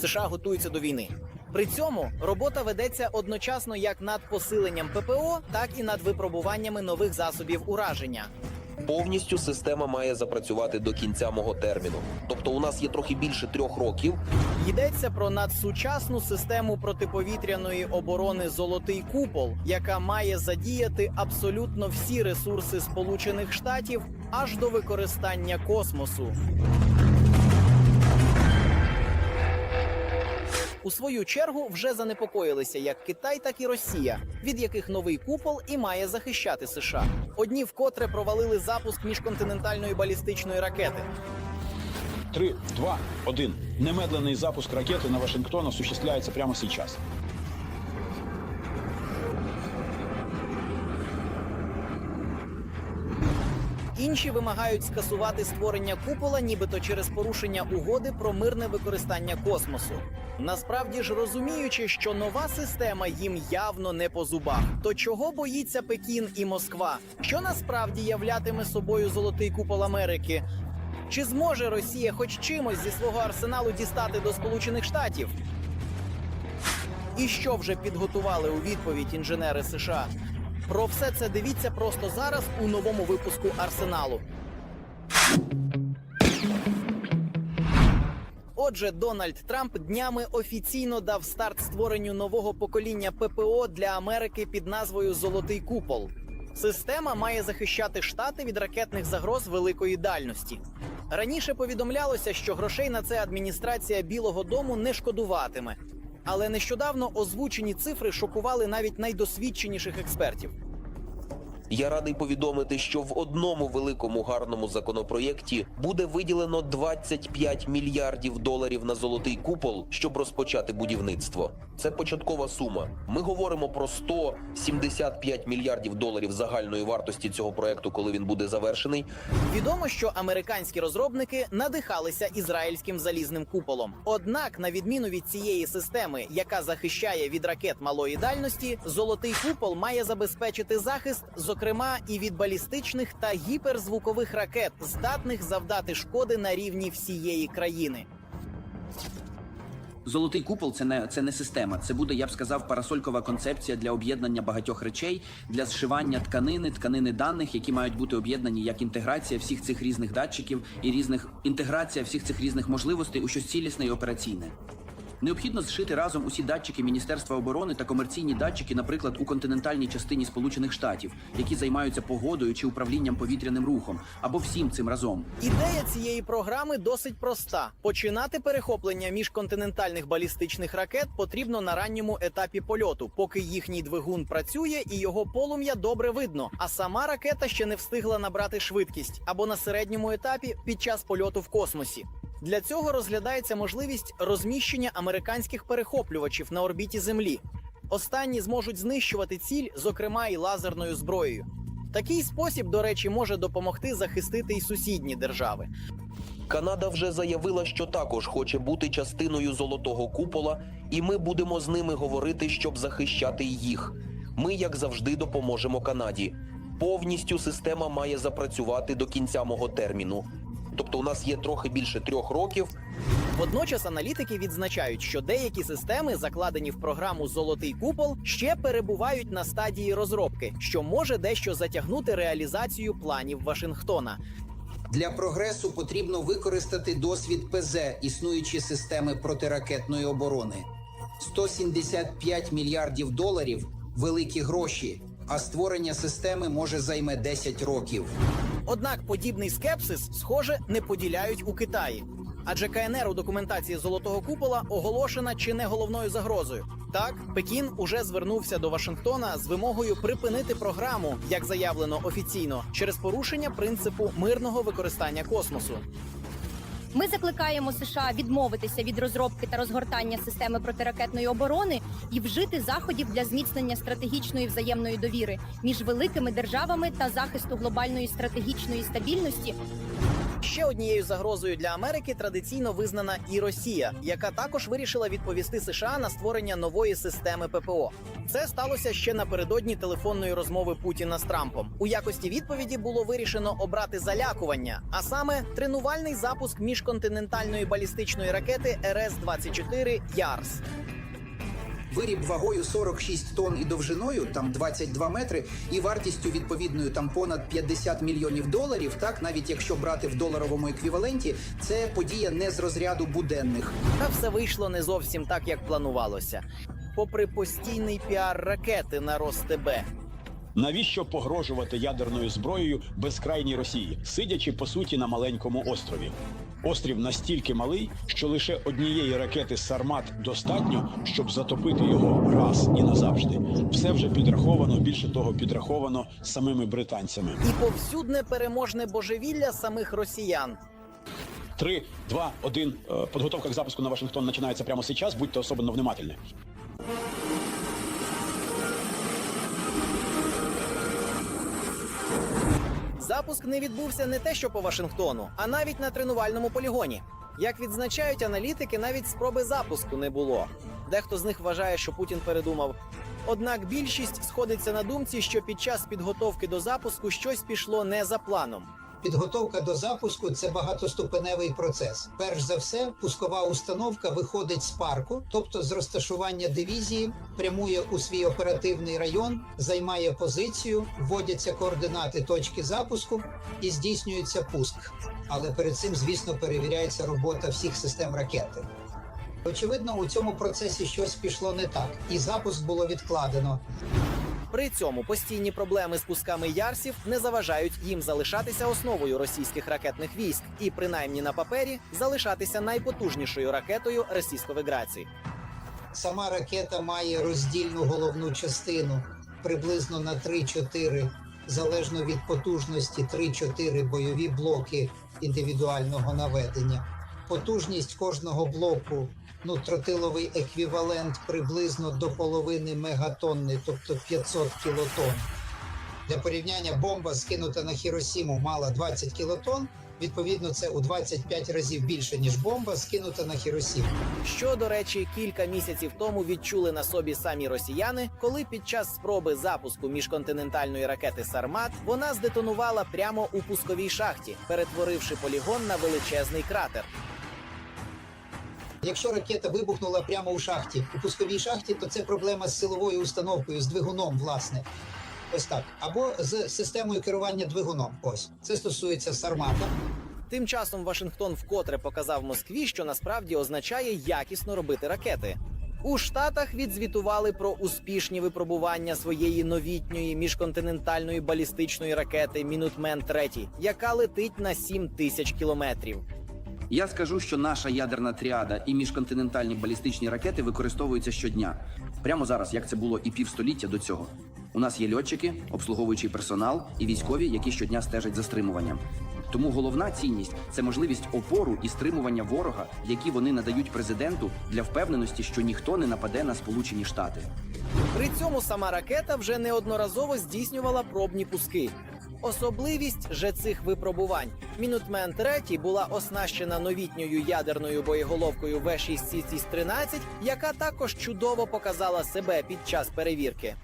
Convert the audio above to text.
США готуються до війни. При цьому робота ведеться одночасно як над посиленням ППО, так і над випробуваннями нових засобів ураження. Повністю система має запрацювати до кінця мого терміну. Тобто, у нас є трохи більше трьох років. Йдеться про надсучасну систему протиповітряної оборони Золотий купол, яка має задіяти абсолютно всі ресурси Сполучених Штатів аж до використання космосу. У свою чергу вже занепокоїлися як Китай, так і Росія, від яких новий купол і має захищати США. Одні вкотре провалили запуск міжконтинентальної балістичної ракети. Три, два, один. Немедленный запуск ракеты на Вашингтон осуществляется прямо сейчас. Інші вимагають скасувати створення купола, нібито через порушення угоди про мирне використання космосу. Насправді ж розуміючи, що нова система їм явно не по зубах. То чого боїться Пекін і Москва? Що насправді являтиме собою золотий купол Америки? Чи зможе Росія хоч чимось зі свого арсеналу дістати до Сполучених Штатів? І що вже підготували у відповідь інженери США? Про все це дивіться просто зараз у новому випуску Арсеналу. Отже, Дональд Трамп днями офіційно дав старт створенню нового покоління ППО для Америки під назвою Золотий купол. Система має захищати штати від ракетних загроз великої дальності. Раніше повідомлялося, що грошей на це адміністрація Білого Дому не шкодуватиме. Але нещодавно озвучені цифри шокували навіть найдосвідченіших експертів. Я радий повідомити, що в одному великому гарному законопроєкті буде виділено 25 мільярдів доларів на золотий купол, щоб розпочати будівництво. Це початкова сума. Ми говоримо про 175 мільярдів доларів загальної вартості цього проекту, коли він буде завершений. Відомо, що американські розробники надихалися ізраїльським залізним куполом. Однак, на відміну від цієї системи, яка захищає від ракет малої дальності, золотий купол має забезпечити захист, зокрема і від балістичних та гіперзвукових ракет, здатних завдати шкоди на рівні всієї країни. Золотий купол це не це не система. Це буде, я б сказав, парасолькова концепція для об'єднання багатьох речей, для зшивання тканини, тканини даних, які мають бути об'єднані як інтеграція всіх цих різних датчиків і різних інтеграція всіх цих різних можливостей у щось цілісне і операційне. Необхідно зшити разом усі датчики Міністерства оборони та комерційні датчики, наприклад, у континентальній частині Сполучених Штатів, які займаються погодою чи управлінням повітряним рухом, або всім цим разом. Ідея цієї програми досить проста: починати перехоплення міжконтинентальних балістичних ракет потрібно на ранньому етапі польоту, поки їхній двигун працює і його полум'я добре видно. А сама ракета ще не встигла набрати швидкість або на середньому етапі під час польоту в космосі. Для цього розглядається можливість розміщення американських перехоплювачів на орбіті Землі. Останні зможуть знищувати ціль, зокрема і лазерною зброєю. Такий спосіб, до речі, може допомогти захистити й сусідні держави. Канада вже заявила, що також хоче бути частиною золотого купола, і ми будемо з ними говорити, щоб захищати їх. Ми, як завжди, допоможемо Канаді. Повністю система має запрацювати до кінця мого терміну. Тобто, у нас є трохи більше трьох років. Водночас аналітики відзначають, що деякі системи, закладені в програму Золотий купол, ще перебувають на стадії розробки, що може дещо затягнути реалізацію планів Вашингтона. Для прогресу потрібно використати досвід ПЗ, існуючі системи протиракетної оборони. 175 мільярдів доларів великі гроші, а створення системи може займе 10 років. Однак подібний скепсис, схоже, не поділяють у Китаї. Адже КНР у документації Золотого купола оголошена чи не головною загрозою. Так, Пекін уже звернувся до Вашингтона з вимогою припинити програму, як заявлено офіційно, через порушення принципу мирного використання космосу. Ми закликаємо США відмовитися від розробки та розгортання системи протиракетної оборони і вжити заходів для зміцнення стратегічної взаємної довіри між великими державами та захисту глобальної стратегічної стабільності Ще однією загрозою для Америки традиційно визнана і Росія, яка також вирішила відповісти США на створення нової системи ППО. Це сталося ще напередодні телефонної розмови Путіна з Трампом. У якості відповіді було вирішено обрати залякування, а саме тренувальний запуск міжконтинентальної балістичної ракети РС 24 Ярс. Виріб вагою 46 тонн і довжиною, там 22 метри, і вартістю відповідною там понад 50 мільйонів доларів. Так, навіть якщо брати в доларовому еквіваленті, це подія не з розряду буденних. Та все вийшло не зовсім так, як планувалося. Попри постійний піар ракети на РосТБ, Навіщо погрожувати ядерною зброєю безкрайній Росії, сидячи по суті на маленькому острові? Острів настільки малий, що лише однієї ракети Сармат достатньо, щоб затопити його раз і назавжди. Все вже підраховано, більше того, підраховано самими британцями. і повсюдне переможне божевілля самих росіян. Три, два, один. Е, Подготовка к запуску на Вашингтон начинается прямо сейчас. Будьте особенно внимательны. Запуск не відбувся не те, що по Вашингтону, а навіть на тренувальному полігоні. Як відзначають аналітики, навіть спроби запуску не було. Дехто з них вважає, що Путін передумав. Однак більшість сходиться на думці, що під час підготовки до запуску щось пішло не за планом. Підготовка до запуску це багатоступеневий процес. Перш за все, пускова установка виходить з парку, тобто з розташування дивізії, прямує у свій оперативний район, займає позицію, вводяться координати точки запуску і здійснюється пуск. Але перед цим, звісно, перевіряється робота всіх систем ракети. Очевидно, у цьому процесі щось пішло не так, і запуск було відкладено. При цьому постійні проблеми з пусками ярсів не заважають їм залишатися основою російських ракетних військ і, принаймні на папері, залишатися найпотужнішою ракетою російської грації. Сама ракета має роздільну головну частину приблизно на 3-4, залежно від потужності 3-4 бойові блоки індивідуального наведення. Потужність кожного блоку, ну тротиловий еквівалент приблизно до половини мегатонни, тобто 500 кілотон. Для порівняння бомба, скинута на Хіросіму, мала 20 кілотон. Відповідно, це у 25 разів більше ніж бомба, скинута на Хіросіму. Що, до речі, кілька місяців тому відчули на собі самі росіяни, коли під час спроби запуску міжконтинентальної ракети Сармат вона здетонувала прямо у пусковій шахті, перетворивши полігон на величезний кратер. Якщо ракета вибухнула прямо у шахті, у пусковій шахті, то це проблема з силовою установкою, з двигуном, власне. Ось так. Або з системою керування двигуном. Ось це стосується Сармата. Тим часом Вашингтон вкотре показав Москві, що насправді означає якісно робити ракети. У Штатах відзвітували про успішні випробування своєї новітньої міжконтинентальної балістичної ракети Мінутмен 3 яка летить на 7 тисяч кілометрів. Я скажу, що наша ядерна тріада і міжконтинентальні балістичні ракети використовуються щодня. Прямо зараз, як це було і півстоліття до цього. У нас є льотчики, обслуговуючий персонал і військові, які щодня стежать за стримуванням. Тому головна цінність це можливість опору і стримування ворога, які вони надають президенту для впевненості, що ніхто не нападе на Сполучені Штати. При цьому сама ракета вже неодноразово здійснювала пробні пуски. Особливість же цих випробувань Мінутмен 3 була оснащена новітньою ядерною боєголовкою В6 С 13 яка також чудово показала себе під час перевірки.